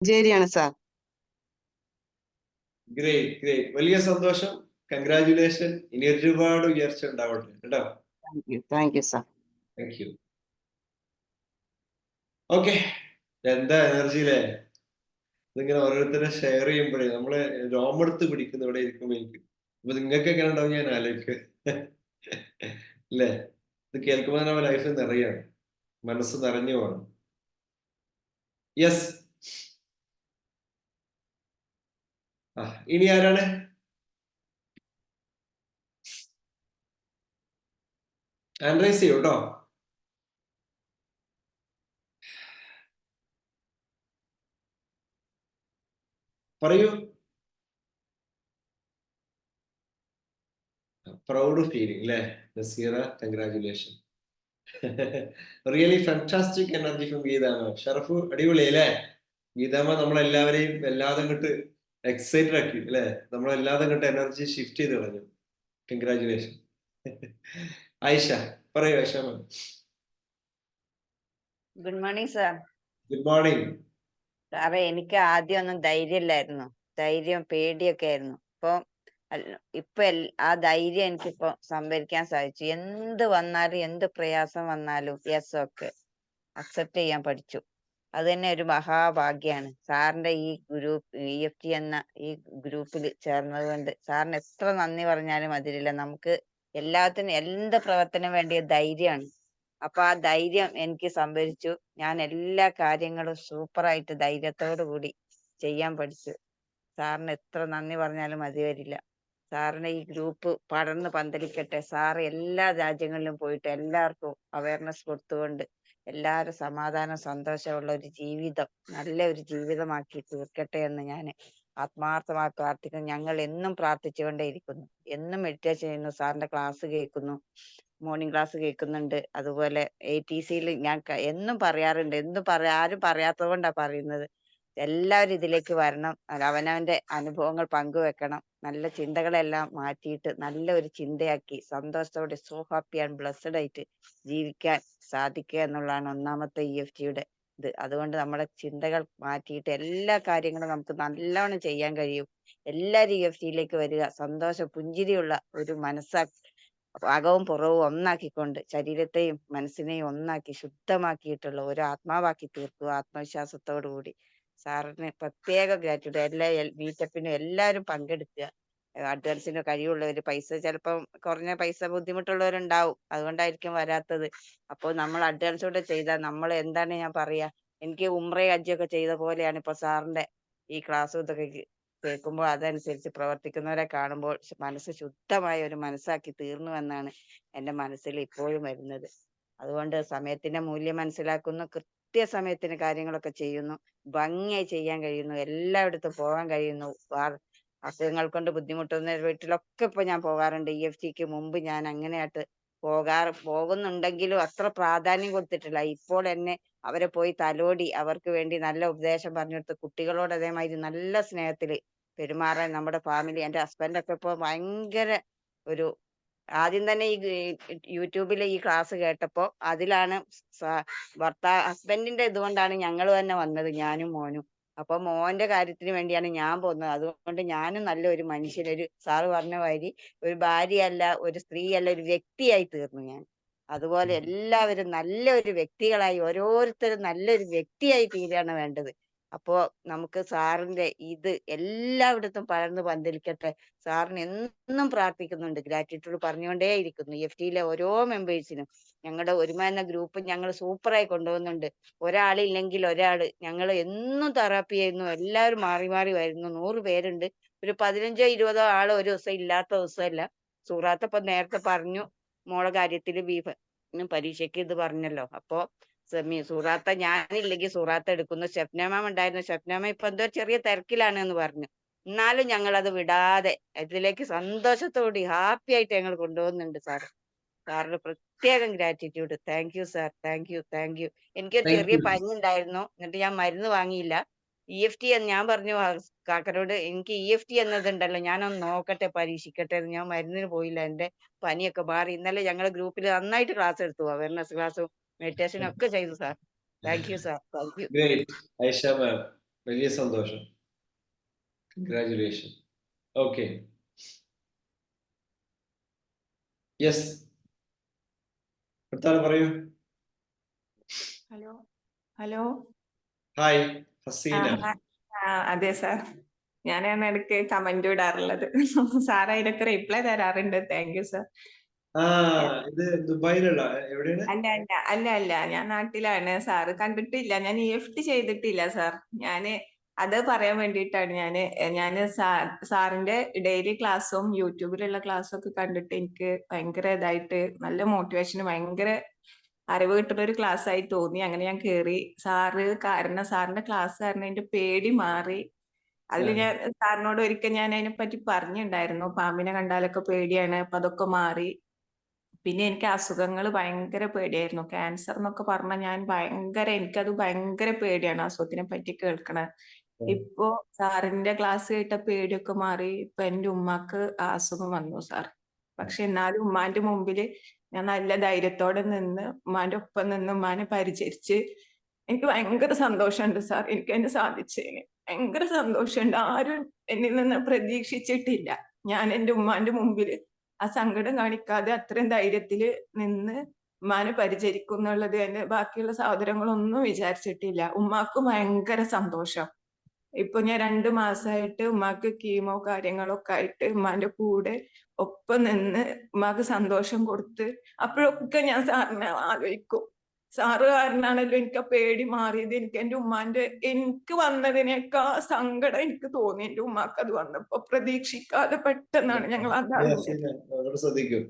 മഞ്ചേരിയാണ് sir. Great great വലിയ സന്തോഷം. Congratulation ഇനി ഒരുപാട് ഉയർച്ച ഉണ്ടാവട്ടെ. കേട്ടോ? Thank you sir thank you okay എന്താ എനർജി അല്ലേ ഇതിങ്ങനെ ഓരോരുത്തരെ ഷെയർ ചെയ്യുമ്പോഴേ നമ്മൾ രോമെടുത്ത് പിടിക്കുന്ന ഇവിടെ ഇരിക്കുമ്പോ എനിക്ക് അപ്പൊ നിങ്ങൾക്ക് എങ്ങനെ ഉണ്ടാവും ഞാൻ ആലോചിക്കുക അല്ലേ ഇത് കേൾക്കുമ്പോൾ നമ്മുടെ ലൈഫ് നിറയാണ്. മനസ്സ് നിറഞ്ഞു പോകണം യെസ് ആ ഇനി ആരാണ്? ആൻഡ്രൈസ് ചെയ്യൂ കേട്ടോ പറയൂ. പ്രൗഡ് ഫീലിംഗ് അല്ലേ Naseera congratulation really fantastic energy from ഗീതാമ Sharaf അടിപൊളി അല്ലേ ഗീതാമ നമ്മളെല്ലാവരെയും എല്ലാതും കണ്ട് എക്സൈറ്റഡ് ആക്കി അല്ലേ? നമ്മളെല്ലാതും കണ്ട് എനർജി ഷിഫ്റ്റ് ചെയ്ത് കളഞ്ഞു. കൺഗ്രാചുലേഷൻ ഐഷ പറയൂ Aisha good morning sir good morning സാറേ എനിക്ക് ആദ്യം ഒന്നും ധൈര്യമില്ലായിരുന്നു. ധൈര്യം പേടിയൊക്കെ ആയിരുന്നു. ഇപ്പൊ ഇപ്പൊ ആ ധൈര്യം എനിക്കിപ്പോ സംഭരിക്കാൻ സാധിച്ചു. എന്ത് വന്നാലും എന്ത് പ്രയാസം വന്നാലും യെസ് ഒക്കെ. അക്സെപ്റ്റ് ചെയ്യാൻ പഠിച്ചു. അത് തന്നെ ഒരു മഹാഭാഗ്യാണ്. സാറിന്റെ ഈ ഗ്രൂപ്പ് ഇ എഫ് ടി എന്ന ഈ ഗ്രൂപ്പിൽ ചേർന്നത് കൊണ്ട് സാറിന് എത്ര നന്ദി പറഞ്ഞാലും അതിരില്ല. നമുക്ക് എല്ലാത്തിനും എന്ത് പ്രവർത്തനം വേണ്ടിയ ധൈര്യമാണ്. അപ്പൊ ആ ധൈര്യം എനിക്ക് സംഭരിച്ചു. ഞാൻ എല്ലാ കാര്യങ്ങളും സൂപ്പറായിട്ട് ധൈര്യത്തോടു കൂടി ചെയ്യാൻ പഠിച്ചു. സാറിന് എത്ര നന്ദി പറഞ്ഞാലും മതി വരില്ല. സാറിന്റെ ഈ ഗ്രൂപ്പ് പടർന്ന് പന്തലിക്കട്ടെ. സാർ എല്ലാ രാജ്യങ്ങളിലും പോയിട്ട് എല്ലാവർക്കും അവയർനെസ് കൊടുത്തുകൊണ്ട് എല്ലാവരും സമാധാനം സന്തോഷമുള്ള ഒരു ജീവിതം നല്ല ഒരു ജീവിതമാക്കി തീർക്കട്ടെ എന്ന് ഞാൻ ആത്മാർത്ഥമായി പ്രാർത്ഥിക്കുന്നു. ഞങ്ങൾ എന്നും പ്രാർത്ഥിച്ചുകൊണ്ടേയിരിക്കുന്നു. എന്നും മെഡിറ്റേഷൻ ചെയ്യുന്നു. സാറിന്റെ ക്ലാസ് കേൾക്കുന്നു. മോർണിംഗ് ക്ലാസ് കേൾക്കുന്നുണ്ട്. അതുപോലെ എ ടി സിയിൽ ഞാൻ എന്നും പറയാറുണ്ട്. എന്നും പറയാ ആരും പറയാത്തത് കൊണ്ടാ പറയുന്നത്. എല്ലാവരും ഇതിലേക്ക് വരണം. അവനവന്റെ അനുഭവങ്ങൾ പങ്കുവെക്കണം. നല്ല ചിന്തകളെല്ലാം മാറ്റിയിട്ട് നല്ല ഒരു ചിന്തയാക്കി സന്തോഷത്തോടെ സോ ഹാപ്പി ആൻഡ് ബ്ലസ്ഡ് ആയിട്ട് ജീവിക്കാൻ സാധിക്കുക എന്നുള്ളതാണ് ഒന്നാമത്തെ ഇ എഫ് ഇത്. അതുകൊണ്ട് നമ്മുടെ ചിന്തകൾ മാറ്റിയിട്ട് എല്ലാ കാര്യങ്ങളും നമുക്ക് നല്ലവണ്ണം ചെയ്യാൻ കഴിയും. എല്ലാവരും ഇ എഫ് ടിയിലേക്ക് വരിക. സന്തോഷം പുഞ്ചിരിയുള്ള ഒരു മനസ്സാ അകവും പുറവും ഒന്നാക്കിക്കൊണ്ട് ശരീരത്തെയും മനസ്സിനെയും ഒന്നാക്കി ശുദ്ധമാക്കിയിട്ടുള്ള ഒരു ആത്മാവാക്കി തീർക്കുക ആത്മവിശ്വാസത്തോടു കൂടി സാറിന് പ്രത്യേക ഗ്രാറ്റിറ്റ്യൂഡ് എല്ലാ മീറ്റപ്പിനും എല്ലാവരും പങ്കെടുക്കുക. അഡ്വാൻസിന് കഴിവുള്ളവർ പൈസ ചിലപ്പം കുറഞ്ഞ പൈസ ബുദ്ധിമുട്ടുള്ളവരുണ്ടാവും. അതുകൊണ്ടായിരിക്കും വരാത്തത്. അപ്പോൾ നമ്മൾ അഡ്വാൻസ് കൂടെ ചെയ്താൽ നമ്മൾ എന്താണ് ഞാൻ പറയാ? എനിക്ക് ഉമ്രയും ഒക്കെ ചെയ്ത പോലെയാണ് ഇപ്പൊ സാറിന്റെ ഈ ക്ലാസ് ഇതൊക്കെ കേൾക്കുമ്പോൾ അതനുസരിച്ച് പ്രവർത്തിക്കുന്നവരെ കാണുമ്പോൾ മനസ്സ് ശുദ്ധമായ ഒരു മനസ്സാക്കി തീർന്നു എന്നാണ് എന്റെ മനസ്സിൽ ഇപ്പോഴും വരുന്നത്. അതുകൊണ്ട് സമയത്തിന്റെ മൂല്യം മനസ്സിലാക്കുന്നു. കൃത്യസമയത്തിന് കാര്യങ്ങളൊക്കെ ചെയ്യുന്നു. ഭംഗിയായി ചെയ്യാൻ കഴിയുന്നു. എല്ലായിടത്തും പോകാൻ കഴിയുന്നു. അസുഖങ്ങൾ കൊണ്ട് ബുദ്ധിമുട്ടുന്ന വീട്ടിലൊക്കെ ഇപ്പൊ ഞാൻ പോകാറുണ്ട്. ഇ എഫ് ടിക്ക് മുമ്പ് ഞാൻ അങ്ങനെയായിട്ട് പോകാറ് പോകുന്നുണ്ടെങ്കിലും അത്ര പ്രാധാന്യം കൊടുത്തിട്ടില്ല. ഇപ്പോൾ എന്നെ അവരെ പോയി തലോടി അവർക്ക് വേണ്ടി നല്ല ഉപദേശം പറഞ്ഞു കൊടുത്ത് കുട്ടികളോട് അതേമാതിരി നല്ല സ്നേഹത്തിൽ പെരുമാറാൻ നമ്മുടെ ഫാമിലി എന്റെ ഹസ്ബൻഡൊക്കെ ഒക്കെ ഇപ്പൊ ഭയങ്കര ഒരു ആദ്യം തന്നെ ഈ യൂട്യൂബിലെ ഈ ക്ലാസ് കേട്ടപ്പോൾ അതിലാണ് ഭർത്താ ഹസ്ബൻഡിന്റെ ഇതുകൊണ്ടാണ് ഞങ്ങൾ തന്നെ വന്നത് ഞാനും മോനും. അപ്പൊ മോന്റെ കാര്യത്തിന് വേണ്ടിയാണ് ഞാൻ പോകുന്നത്. അതുകൊണ്ട് ഞാനും നല്ലൊരു മനുഷ്യൻ ഒരു സാറ് പറഞ്ഞ മാതിരി ഒരു ഭാര്യയല്ല ഒരു സ്ത്രീയല്ല ഒരു വ്യക്തിയായി തീർന്നു ഞാൻ. അതുപോലെ എല്ലാവരും നല്ലൊരു വ്യക്തികളായി ഓരോരുത്തരും നല്ലൊരു വ്യക്തിയായി തീരാണ് വേണ്ടത്. അപ്പോ നമുക്ക് സാറിന്റെ ഇത് എല്ലായിടത്തും പകർന്ന് പന്തലിക്കട്ടെ. സാറിന് എന്നും പ്രാർത്ഥിക്കുന്നുണ്ട്. ഗ്രാറ്റിറ്റ്യൂഡ് പറഞ്ഞുകൊണ്ടേ ഇരിക്കുന്നു എഫ് ടിയിലെ ഓരോ മെമ്പേഴ്സിനും. ഞങ്ങളുടെ ഒരുമ എന്ന ഗ്രൂപ്പ് ഞങ്ങൾ സൂപ്പറായി കൊണ്ടുപോകുന്നുണ്ട്. ഒരാളില്ലെങ്കിൽ ഒരാൾ ഞങ്ങൾ എന്നും തെറാപ്പി ചെയ്യുന്നു. എല്ലാവരും മാറി മാറി വരുന്നു. നൂറ് പേരുണ്ട്. ഒരു പതിനഞ്ചോ ഇരുപതോ ആൾ ഒരു ദിവസം ഇല്ലാത്ത ദിവസമല്ല. സൂറാത്ത് ഇപ്പൊ നേരത്തെ പറഞ്ഞു മോളെ കാര്യത്തിൽ ബീഫ്. പരീക്ഷയ്ക്ക് ഇത് പറഞ്ഞല്ലോ. അപ്പോ സെമി സൂറാത്ത ഞാനില്ലെങ്കിൽ സൂറാത്ത എടുക്കുന്നു. ഷെഫ്നാമ ഉണ്ടായിരുന്നു. ഷെഫ്നാമ ഇപ്പൊ എന്തോ ചെറിയ തിരക്കിലാണ് എന്ന് പറഞ്ഞു. എന്നാലും ഞങ്ങൾ അത് വിടാതെ അതിലേക്ക് സന്തോഷത്തോടെ ഹാപ്പി ആയിട്ട് ഞങ്ങൾ കൊണ്ടുപോകുന്നുണ്ട് സാർ സാറിന് പ്രത്യേകം gratitude thank you sir thank you thank you എനിക്ക് ചെറിയ. പനി ഉണ്ടായിരുന്നു എന്നിട്ട് ഞാൻ മരുന്ന് വാങ്ങിയില്ല. ഇ എഫ് ടി എന്ന് ഞാൻ പറഞ്ഞു കാക്കരോട് എനിക്ക് ഇ എഫ് ടി എന്നതുണ്ടല്ലോ ഞാനൊന്ന് നോക്കട്ടെ പരീക്ഷിക്കട്ടെ ഞാൻ മരുന്നിന് പോയില്ല. എന്റെ പനിയൊക്കെ മാറി. ഇന്നലെ ഞങ്ങളുടെ ഗ്രൂപ്പിൽ നന്നായിട്ട് ക്ലാസ് എടുത്തു. അവയർനെസ് ക്ലാസ്സും മെഡിറ്റേഷനും ഒക്കെ ചെയ്തു sir thank you sir thank you Aisha ma'am വലിയ സന്തോഷം. കൺഗ്രാറ്റുലേഷൻ ഓക്കെ യെസ് അടുത്താൾ പറയൂ. Hello hello hi Haseena. അതെ സാർ ഞാനാണ് ഇടയ്ക്ക് കമന്റ് ഇടാറുള്ളത്. സാർ അതിനൊക്കെ റിപ്ലൈ തരാറുണ്ട്. താങ്ക് യു സാർ ആ ഇത് ദുബായിലുള്ള എവിടെയാണ്? അല്ല അല്ല അല്ല അല്ല. ഞാൻ നാട്ടിലാണ്. സാർ കണ്ടിട്ടില്ല. ഞാൻ ഇ എഫ് ടി ചെയ്തിട്ടില്ല സാർ. ഞാൻ അത് പറയാൻ വേണ്ടിയിട്ടാണ് ഞാൻ. ഞാൻ സാറിന്റെ ഡെയിലി ക്ലാസ്സും യൂട്യൂബിലുള്ള ക്ലാസ്സും ഒക്കെ കണ്ടിട്ട് എനിക്ക് ഭയങ്കര ഇതായിട്ട് നല്ല മോട്ടിവേഷൻ ഭയങ്കര അറിവ് കിട്ടുന്ന ഒരു ക്ലാസ് ആയി തോന്നി. അങ്ങനെ ഞാൻ കേറി. സാറ് കാരണം സാറിന്റെ ക്ലാസ് കാരണം എന്റെ പേടി മാറി. അതിൽ ഞാൻ സാറിനോട് ഒരിക്കൽ ഞാൻ അതിനെ പറ്റി പറഞ്ഞിട്ടുണ്ടായിരുന്നു. പാമ്പിനെ കണ്ടാലൊക്കെ പേടിയാണ്. അപ്പൊ അതൊക്കെ മാറി. പിന്നെ എനിക്ക് അസുഖങ്ങൾ ഭയങ്കര പേടിയായിരുന്നു. ക്യാൻസർ എന്നൊക്കെ പറഞ്ഞാൽ ഞാൻ ഭയങ്കര എനിക്കത് ഭയങ്കര പേടിയാണ് അസുഖത്തിനെ പറ്റി കേൾക്കണത് ഇപ്പോ സാറിന്റെ ക്ലാസ് കേട്ട പേടിയൊക്കെ മാറി ഇപ്പൊ എന്റെ ഉമ്മാക്ക് അസുഖം വന്നു സാർ. പക്ഷെ എന്നാലും ഉമ്മാന്റെ മുമ്പിൽ ഞാൻ നല്ല ധൈര്യത്തോടെ നിന്ന് ഉമ്മാന്റെ ഒപ്പം നിന്ന് ഉമ്മാനെ പരിചരിച്ച് എനിക്ക് ഭയങ്കര സന്തോഷമുണ്ട് സാർ. എനിക്ക് എന്നെ സാധിച്ചതിന്. ഭയങ്കര സന്തോഷമുണ്ട്. ആരും എന്നിൽ നിന്ന് പ്രതീക്ഷിച്ചിട്ടില്ല. ഞാൻ എന്റെ ഉമ്മാന്റെ മുമ്പിൽ ആ സങ്കടം കാണിക്കാതെ അത്രയും ധൈര്യത്തിൽ നിന്ന് ഉമ്മാനെ പരിചരിക്കും എന്നുള്ളത് എന്റെ ബാക്കിയുള്ള സഹോദരങ്ങളൊന്നും വിചാരിച്ചിട്ടില്ല. ഉമ്മാക്ക് ഭയങ്കര സന്തോഷം. ഇപ്പൊ ഞാൻ രണ്ട് മാസമായിട്ട് ഉമ്മാക്ക് കീമോ കാര്യങ്ങളൊക്കെ ആയിട്ട് ഉമ്മാന്റെ കൂടെ ഒപ്പം നിന്ന് ഉമ്മാക്ക് സന്തോഷം കൊടുത്ത് അപ്പോഴൊക്കെ ഞാൻ സാറിനെ ആലോചിക്കും സാറ് കാരനാണല്ലോ എനിക്ക് ആ പേടി മാറിയത്. എനിക്ക് എന്റെ ഉമ്മാന്റെ എനിക്ക് വന്നതിനേക്കാ സങ്കടം എനിക്ക് തോന്നി എന്റെ ഉമ്മാക്ക് അത് വന്നപ്പോ. പ്രതീക്ഷിക്കാതെ പെട്ടെന്നാണ് ഞങ്ങൾ അതാണ് ശ്രദ്ധിക്കൂ.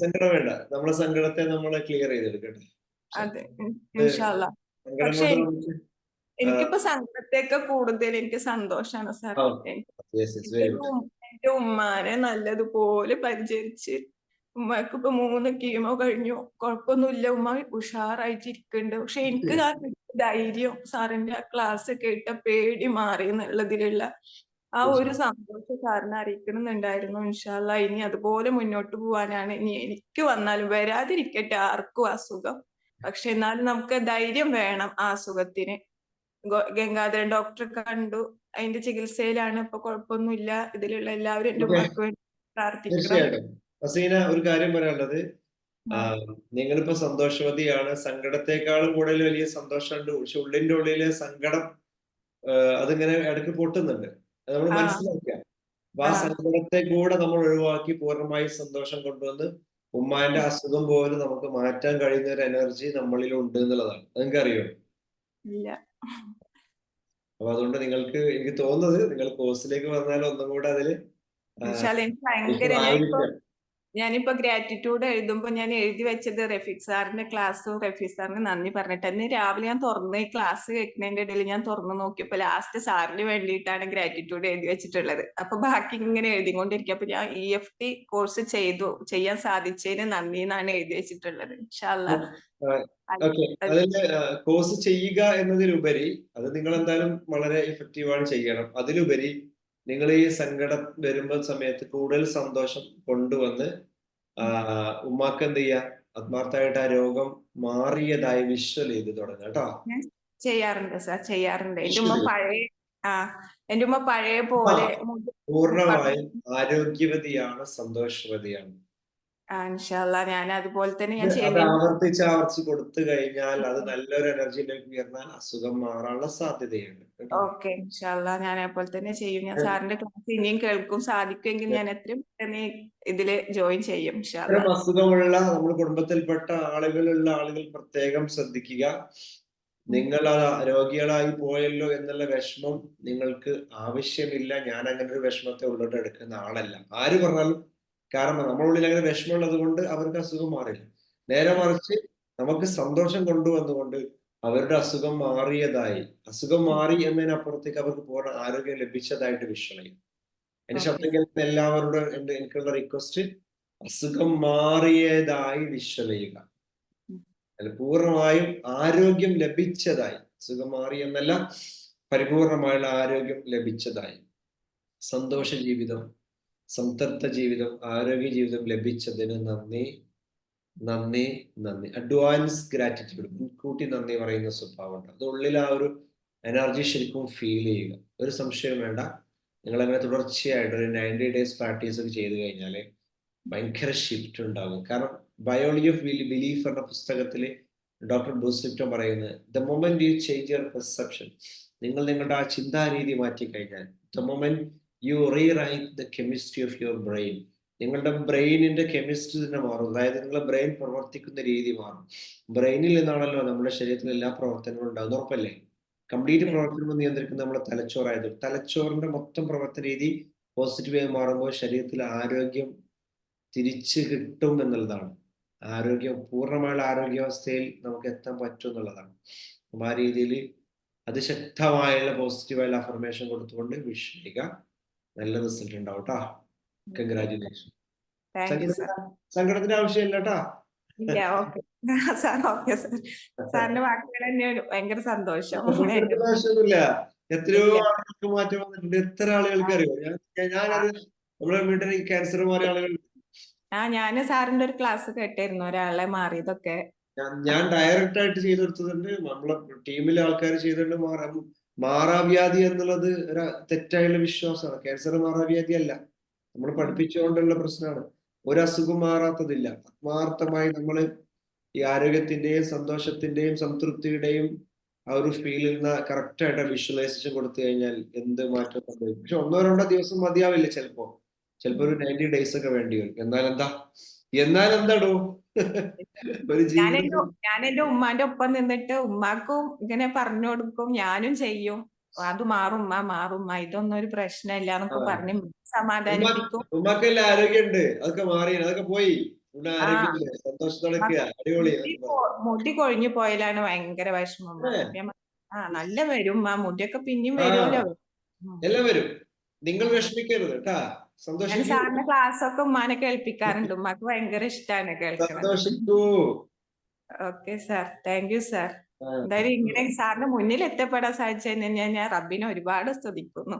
സങ്കടം വേണ്ട. നമ്മളെ സങ്കടത്തെ നമ്മൾ ക്ലിയർ ചെയ്തെടുക്കട്ടെ. അതെ. പക്ഷെ എനിക്കിപ്പോ സങ്കടത്തേക്ക് കൂടുതൽ എനിക്ക് സന്തോഷാണ് സാർ എന്റെ ഉമ്മാനെ നല്ലതുപോലെ പരിചരിച്ച് ഉമ്മക്ക് ഇപ്പൊ മൂന്ന് കീമോ കഴിഞ്ഞു. കുഴപ്പമൊന്നുമില്ല ഉമ്മ ഉഷാറായിട്ടിരിക്കുന്നുണ്ട് പക്ഷെ എനിക്ക് ആ ധൈര്യം. സാറിന്റെ ആ ക്ലാസ് കേട്ട പേടി മാറി എന്നുള്ളതിലുള്ള ആ ഒരു സന്തോഷം സാറിനെ അറിയിക്കണമെന്നുണ്ടായിരുന്നു ഇൻഷാല്ല ഇനി അതുപോലെ മുന്നോട്ട് പോവാനാണ്. ഇനി എനിക്ക് വന്നാലും വരാതിരിക്കട്ടെ. ആർക്കും അസുഖം. പക്ഷെ എന്നാലും നമുക്ക് ധൈര്യം വേണം ആ അസുഖത്തിന്. ഗംഗാധരൻ ഡോക്ടറെ കണ്ടു. അതിന്റെ ചികിത്സയിലാണ്. ഇപ്പൊ കുഴപ്പമൊന്നുമില്ല. ഇതിലുള്ള എല്ലാവരും എന്റെ. ഉമ്മക്ക് വേണ്ടി പ്രാർത്ഥിക്കണം. ഹസീന ഒരു കാര്യം പറയാനുള്ളത്. നിങ്ങളിപ്പോ സന്തോഷവതിയാണ്. സങ്കടത്തെക്കാളും കൂടുതൽ വലിയ സന്തോഷമുണ്ട്. പക്ഷെ ഉള്ളിന്റെ ഉള്ളിലെ സങ്കടം അതിങ്ങനെ ഇടയ്ക്ക് പൊട്ടുന്നുണ്ട്. അത് നമ്മൾ. മനസ്സിലാക്കുക. അപ്പൊ ആ. സങ്കടത്തെ കൂടെ നമ്മൾ ഒഴിവാക്കി പൂർണമായി സന്തോഷം കൊണ്ടുവന്ന് ഉമ്മാന്റെ അസുഖം പോലും നമുക്ക് മാറ്റാൻ കഴിയുന്ന ഒരു എനർജി നമ്മളിൽ ഉണ്ട് എന്നുള്ളതാണ്. നിങ്ങൾക്ക് അറിയോ? അപ്പൊ അതുകൊണ്ട് നിങ്ങൾക്ക് എനിക്ക് തോന്നുന്നത് നിങ്ങൾ കോഴ്സിലേക്ക് വന്നാൽ ഒന്നും കൂടെ അതിൽ ഭയങ്കര ഞാനിപ്പോ ഗ്രാറ്റിറ്റ്യൂഡ് എഴുതുമ്പോ ഞാൻ എഴുതി വെച്ചത് റഫീഖ് സാറിന്റെ ക്ലാസ് റഫീഖ് സാറിന് നന്ദി പറഞ്ഞിട്ട്. അന്ന് രാവിലെ ഞാൻ തുറന്ന് ഈ ക്ലാസ് കേൾക്കുന്നതിന്റെ ഇടയിൽ ഞാൻ തുറന്നു നോക്കിയപ്പോ ലാസ്റ്റ് സാറിന് വേണ്ടിയിട്ടാണ് ഗ്രാറ്റിറ്റ്യൂഡ് എഴുതി വെച്ചിട്ടുള്ളത്. അപ്പൊ ബാക്കി ഇങ്ങനെ എഴുതിക്കൊണ്ടിരിക്കുക അപ്പൊ ഞാൻ ഇ എഫ് ടി കോഴ്സ് ചെയ്തു. ചെയ്യാൻ സാധിച്ചതിന് നന്ദി എന്നാണ് എഴുതി വെച്ചിട്ടുള്ളത്. കോഴ്സ് ചെയ്യുക എന്നതിലുപരി അത് നിങ്ങൾ എന്തായാലും വളരെ ഇഫക്റ്റീവാണ് ചെയ്യണം. അതിലുപരി നിങ്ങൾ ഈ സങ്കടം വരുമ്പോൾ സമയത്ത് കൂടുതൽ സന്തോഷം കൊണ്ടുവന്ന് ഉമ്മാക്ക് എന്ത് ചെയ്യാ? ആത്മാർത്ഥമായിട്ട് ആ രോഗം മാറിയതായി വിഷ്വൽ ചെയ്ത് തുടങ്ങുക കേട്ടോ. ചെയ്യാറുണ്ട് സാർ ചെയ്യാറുണ്ട്. എന്റെ ഉമ്മ പഴയ ആ എന്റെ ഉമ്മ പഴയ പോലെ പൂർണമായും ആരോഗ്യവതിയാണ് സന്തോഷവതിയാണ്. ഞാൻ അതുപോലെ തന്നെ ഞാൻ ആവർത്തിച്ച് ആവർത്തിച്ച് കൊടുത്തു കഴിഞ്ഞാൽ അത് നല്ലൊരു എനർജിയിലേക്ക് ഉയർന്നാൽ അസുഖം മാറാനുള്ള സാധ്യതയുണ്ട് ഓക്കെ ഇൻഷാല്ല ഞാൻ അതുപോലെ തന്നെ ചെയ്യും. ഞാൻ സാറിന്റെ ക്ലാസ് ഇനിയും കേൾക്കും. സാധിക്കുമെങ്കിൽ ഞാൻ എത്രയും പെട്ടെന്ന് ഇതിൽ ജോയിൻ ചെയ്യും അസുഖമുള്ള നമ്മുടെ കുടുംബത്തിൽപ്പെട്ട ആളുകളുള്ള ആളുകൾ പ്രത്യേകം ശ്രദ്ധിക്കുക. നിങ്ങൾ രോഗികളായി പോയല്ലോ എന്നുള്ള വിഷമം നിങ്ങൾക്ക് ആവശ്യമില്ല. ഞാൻ അങ്ങനെ ഒരു വിഷമത്തെ ഉള്ളോട്ട് എടുക്കുന്ന ആളല്ല. ആര് പറഞ്ഞാലും കാരണം നമ്മളുള്ളിൽ അങ്ങനെ വിഷമമുള്ളത് കൊണ്ട് അവർക്ക് അസുഖം മാറില്ല. നേരെ മറിച്ച് നമുക്ക് സന്തോഷം കൊണ്ടുവന്നുകൊണ്ട് അവരുടെ അസുഖം മാറിയതായി. അസുഖം മാറി എന്നതിനപ്പുറത്തേക്ക് അവർക്ക് പൂർണ ആരോഗ്യം ലഭിച്ചതായിട്ട് വിഷയം എന്റെ ശബ്ദം കേൾക്കുന്ന എല്ലാവരോടും എന്റെ എനിക്കുള്ള റിക്വസ്റ്റ് അസുഖം മാറിയതായി വിഷ്വൽ അല്ല പൂർണമായും ആരോഗ്യം ലഭിച്ചതായി. അസുഖം മാറി എന്നല്ല പരിപൂർണമായുള്ള ആരോഗ്യം ലഭിച്ചതായി. സന്തോഷ ജീവിതം സംതൃപ്ത ജീവിതം ആരോഗ്യ ജീവിതം ലഭിച്ചതിന് നന്ദി നന്ദി നന്ദി. അഡ്വാൻസ് ഗ്രാറ്റിറ്റ്യൂഡ് മുൻകൂട്ടി നന്ദി പറയുന്ന സ്വഭാവം ഉണ്ട് അത് ഉള്ളിൽ ആ ഒരു എനർജി ശരിക്കും ഫീൽ ചെയ്യുക. ഒരു സംശയം വേണ്ട. നിങ്ങൾ അങ്ങനെ തുടർച്ചയായിട്ട് ഒരു നയന്റി ഡേയ്സ് പ്രാക്ടീസ് ഒക്കെ ചെയ്തു കഴിഞ്ഞാൽ ഭയങ്കര ഷിഫ്റ്റ് ഉണ്ടാകും കാരണം ബയോളജി ഓഫ് ബിലീഫ് എന്ന പുസ്തകത്തിൽ ഡോക്ടർ ബൂസ്ലിപ്റ്റോ പറയുന്നത് the moment you change your perception നിങ്ങൾ നിങ്ങളുടെ ആ ചിന്താരീതി മാറ്റി കഴിഞ്ഞാൽ the moment you rewrite the chemistry of your brain നിങ്ങളുടെ ബ്രെയിനിന്റെ കെമിസ്ട്രി തന്നെ മാറും. അതായത് നിങ്ങളുടെ ബ്രെയിൻ പ്രവർത്തിക്കുന്ന രീതി മാറും. ബ്രെയിനിൽ നിന്നാണല്ലോ നമ്മുടെ ശരീരത്തിൽ എല്ലാ പ്രവർത്തനങ്ങളും ഉണ്ടാകുന്നത് ഉറപ്പല്ലേ? കംപ്ലീറ്റ് പ്രവർത്തനം നിയന്ത്രിക്കുന്ന നമ്മുടെ തലച്ചോറായത്. തലച്ചോറിന്റെ മൊത്തം പ്രവർത്തന രീതി പോസിറ്റീവായി മാറുമ്പോൾ ശരീരത്തിൽ ആരോഗ്യം തിരിച്ചു കിട്ടും എന്നുള്ളതാണ്. ആരോഗ്യം പൂർണമായുള്ള ആരോഗ്യാവസ്ഥയിൽ നമുക്ക് എത്താൻ പറ്റും എന്നുള്ളതാണ്. അപ്പൊ ആ രീതിയിൽ അതിശക്തമായുള്ള പോസിറ്റീവായുള്ള അഫർമേഷൻ കൊടുത്തുകൊണ്ട് വിഷയിക്കുക നല്ല റിസൾട്ട് ഉണ്ടാവും കേട്ടോ കൺഗ്രാറ്റുലേഷൻ സങ്കടത്തിന്റെ ആവശ്യമില്ല കേട്ടാ സാറിന്റെ വാക്കുകൾ തന്നെ ഭയങ്കര സന്തോഷം. എത്രയോ. ആളുകൾക്ക് മാറ്റം വന്നിട്ടുണ്ട്. എത്ര ആളുകൾക്ക് അറിയോ? ഞാൻ ഞാനത് നമ്മുടെ വീട്ടിൽ ക്യാൻസർ മാറിയ ആളുകൾ ആ ഞാൻ സാറിന്റെ ഒരു ക്ലാസ് കേട്ടായിരുന്നു ഒരാളെ മാറിയതൊക്കെ. ഞാൻ ഡയറക്റ്റ് ആയിട്ട് ചെയ്തു കൊടുത്തതുണ്ട്. നമ്മളെ ടീമിലെ ആൾക്കാർ ചെയ്തിട്ടുണ്ട് മാറാവ്യാധി എന്നുള്ളത് ഒരു തെറ്റായുള്ള വിശ്വാസമാണ്. ക്യാൻസർ മാറാവ്യാധി അല്ല. നമ്മൾ പഠിപ്പിച്ചുകൊണ്ടുള്ള പ്രശ്നമാണ്. ഒരു അസുഖം മാറാത്തതില്ല. ആത്മാർത്ഥമായി നമ്മൾ ഈ ആരോഗ്യത്തിന്റെയും സന്തോഷത്തിന്റെയും സംതൃപ്തിയുടെയും ആ ഒരു ഫീലിൽ നിന്ന് കറക്റ്റ് ആയിട്ട് വിഷ്വലൈസേഷൻ കൊടുത്തു കഴിഞ്ഞാൽ എന്ത് മാറ്റം സംഭവിക്കും. പക്ഷെ ഒന്നോ രണ്ടോ ദിവസം മതിയാവില്ല ചിലപ്പോ ചിലപ്പോ ഒരു നയന്റി ഡേയ്സ് ഒക്കെ വേണ്ടി വരും. എന്നാൽ എന്താ? എന്നാൽ എന്താടോ? ഞാൻ എന്റെ ഉമ്മാന്റെ ഒപ്പം നിന്നിട്ട് ഉമ്മാക്കും ഇങ്ങനെ പറഞ്ഞു കൊടുക്കും ഞാനും ചെയ്യും. അത് മാറും ഉമ്മ മാറും ഉമ്മ ഇതൊന്നും ഒരു പ്രശ്നമില്ല എന്നൊക്കെ പറഞ്ഞു സമാധാനിപ്പിക്കും. ഉമ്മക്കെല്ലാം ആരോഗ്യമുണ്ട്. അതൊക്കെ മാറി അതൊക്കെ പോയി. മുടി കൊഴിഞ്ഞു പോയാലാണ് ഭയങ്കര വിഷമം. ആ നല്ല വരും ഉമ്മ. മുടിയൊക്കെ പിന്നെയും ആ. വരുമല്ലോ. എല്ലാം വരും. നിങ്ങൾ വിഷമിക്കരുത് കേട്ടാ. സാറിന്റെ ക്ലാസ് ഒക്കെ ഉമ്മാനെ കേൾപ്പിക്കാറുണ്ട്. ഉമ്മാക്ക് ഭയങ്കര ഇഷ്ടമാണ് കേൾക്കുന്നത് okay sir. Thank you sir. എന്തായാലും ഇങ്ങനെ സാറിന്റെ മുന്നിൽ എത്തപ്പെടാൻ സാധിച്ചതിന് ഞാൻ ഞാൻ റബ്ബിനെ ഒരുപാട് സ്തുതിക്കുന്നു.